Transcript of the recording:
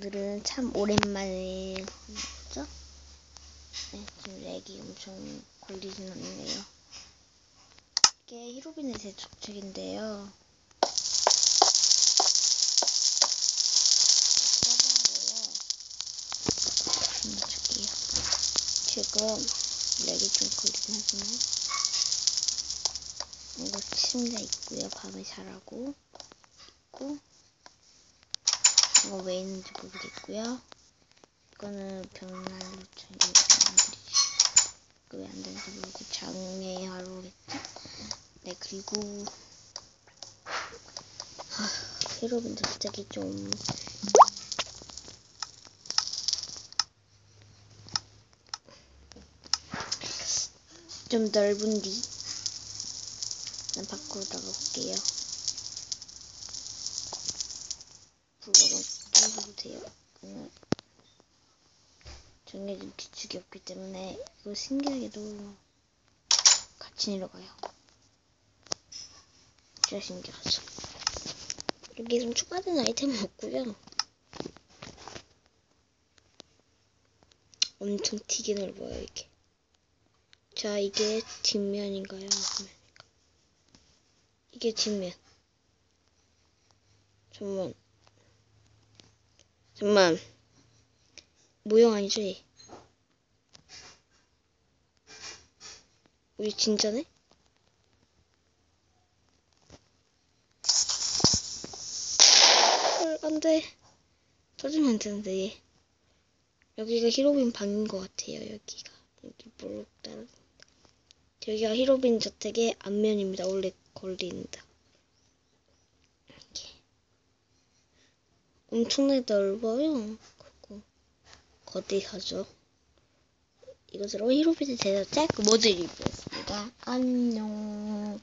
오늘은 참 오랜만에 죠 네, 지금 렉이 엄청 걸리진 않네요. 이게 히로빈의. 써봐요. 줄게요. 지금 렉이 좀 걸리긴 하지만 이거 침대 있고요. 밤에 자라고 있고 이거 왜 있는지 모르겠고요. 이거는 벽난 저기 왜안 되는지 모르고 장애 하루겠죠? 네 그리고 하, 여러분들 갑자기 좀 좀 넓은 뒤 밖으로 나가볼게요. 불러만 끼셔도 돼요. 그냥 정해진 규칙이 없기 때문에 이거 신기하게도 같이 내려가요. 진짜 신기하죠. 여기 좀 추가된 아이템은 없고요. 엄청 되게 넓어요 이게. 자 이게 뒷면인가요? 앞면인가? 이게 뒷면. 잠만. 잠만. 아니죠? 얘? 우리 진짜네? 헐, 안 돼. 터지면 안 되는데, 얘. 여기가 히로빈 방인 것 같아요, 여기가. 여기 볼록 따라. 여기가 히로빈 저택의 앞면입니다. 원래 걸린다. 이렇게. 엄청나게 넓어요. 그거. 거대하죠. 이것으로 히로빈의 제작자 모드 리뷰였습니다. 안녕.